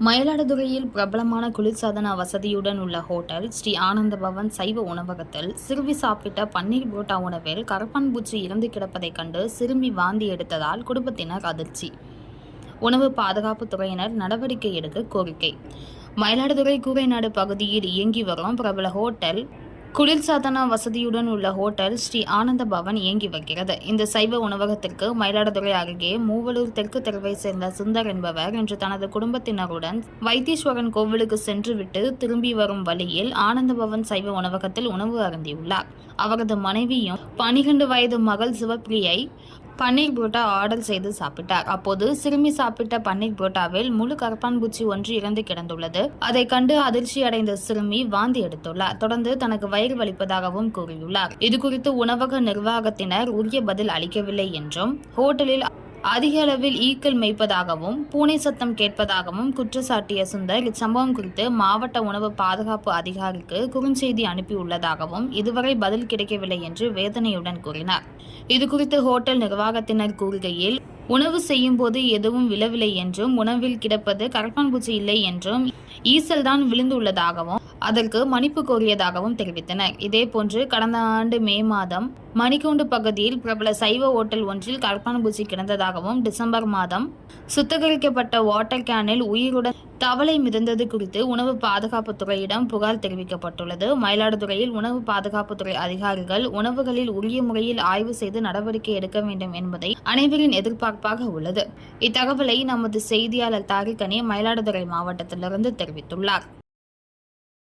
மயிலாடுதுறையில் பிரபலமான குளிர்சாதன வசதியுடன் உள்ள ஹோட்டல் ஸ்ரீ ஆனந்த பவன் சைவ உணவகத்தில் சிறுவி சாப்பிட்ட பன்னீர் புரோட்டா உணவில் கரப்பான்பூச்சி இறந்து கிடப்பதைக் கண்டு சிறுமி வாந்தி எடுத்ததால் குடும்பத்தினர் அதிர்ச்சி. உணவு பாதுகாப்பு துறையினர் நடவடிக்கை எடுக்க கோரிக்கை. மயிலாடுதுறை கூரைநாடு பகுதியில் இயங்கி வரும் பிரபல ஹோட்டல் குளிர்சாதன வசதியுடன் உள்ள ஹோட்டல் ஸ்ரீ ஆனந்த பவன் இயங்கி வருகிறது. இந்த சைவ உணவகத்திற்கு மயிலாடுதுறை அருகே மூவலூர் தெற்கு தெருவை சேர்ந்த சுந்தர் என்பவர் இன்று தனது குடும்பத்தினருடன் வைத்தீஸ்வரன் கோவிலுக்கு சென்றுவிட்டு திரும்பி வரும் வழியில் ஆனந்த பவன் சைவ உணவகத்தில் உணவு அருந்தியுள்ளார். அவரது மனைவியும் பனிரெண்டு வயது மகள் சிவப்பிரியை பன்னீர் புரோட்டா ஆர்டர் செய்து சாப்பிட்டார். அப்போது சிறுமி சாப்பிட்ட பன்னீர் புரோட்டாவில் முழு கரப்பான்பூச்சி ஒன்று இறந்து கிடந்துள்ளது. அதை கண்டு அதிர்ச்சி அடைந்த சிறுமி வாந்தி எடுத்துள்ளார். தொடர்ந்து தனக்கு பயிர் வலிப்பதாகவும் கூறியுள்ளார். இதுகுறித்து உணவக நிர்வாகத்தினர் உரிய பதில் அளிக்கவில்லை என்றும் ஹோட்டலில் அதிக அளவில் ஈக்கள் மேய்ப்பதாகவும் பூனை சத்தம் கேட்பதாகவும் குற்றச்சாட்டிய சுந்தர் இச்சம்பவம் குறித்து மாவட்ட உணவு பாதுகாப்பு அதிகாரிக்கு குறுஞ்செய்தி அனுப்பியுள்ளதாகவும் இதுவரை பதில் கிடைக்கவில்லை என்று வேதனையுடன் கூறினார். இதுகுறித்து ஹோட்டல் நிர்வாகத்தினர் கூறுகையில் உணவு செய்யும் போது எதுவும் விழவில்லை என்றும் உணவில் கிடப்பது கரப்பான்பூச்சி இல்லை என்றும் ஈசல் தான் விழுந்துள்ளதாகவும் அதற்கு மன்னிப்பு கோரியதாகவும் தெரிவித்தனர் இதேபோன்று கடந்த ஆண்டு மே மாதம் மணிக்கூண்டு பகுதியில் பிரபல சைவ ஓட்டல் ஒன்றில் கரப்பான்பூச்சி கிடந்ததாகவும் டிசம்பர் மாதம் சுத்திகரிக்கப்பட்ட வாட்டர் கேனில் உயிருடன் தவளை மிதந்தது குறித்து உணவு பாதுகாப்புத்துறையிடம் புகார் தெரிவிக்கப்பட்டுள்ளது. மயிலாடுதுறையில் உணவு பாதுகாப்புத்துறை அதிகாரிகள் உணவுகளில் உரிய முறையில் ஆய்வு செய்து நடவடிக்கை எடுக்க வேண்டும் என்பதை அனைவரின் எதிர்பார்ப்பாக உள்ளது. இத்தகவலை நமது செய்தியாளர் தாரிகனே மயிலாடுதுறை மாவட்டத்திலிருந்து Derby Tumlak.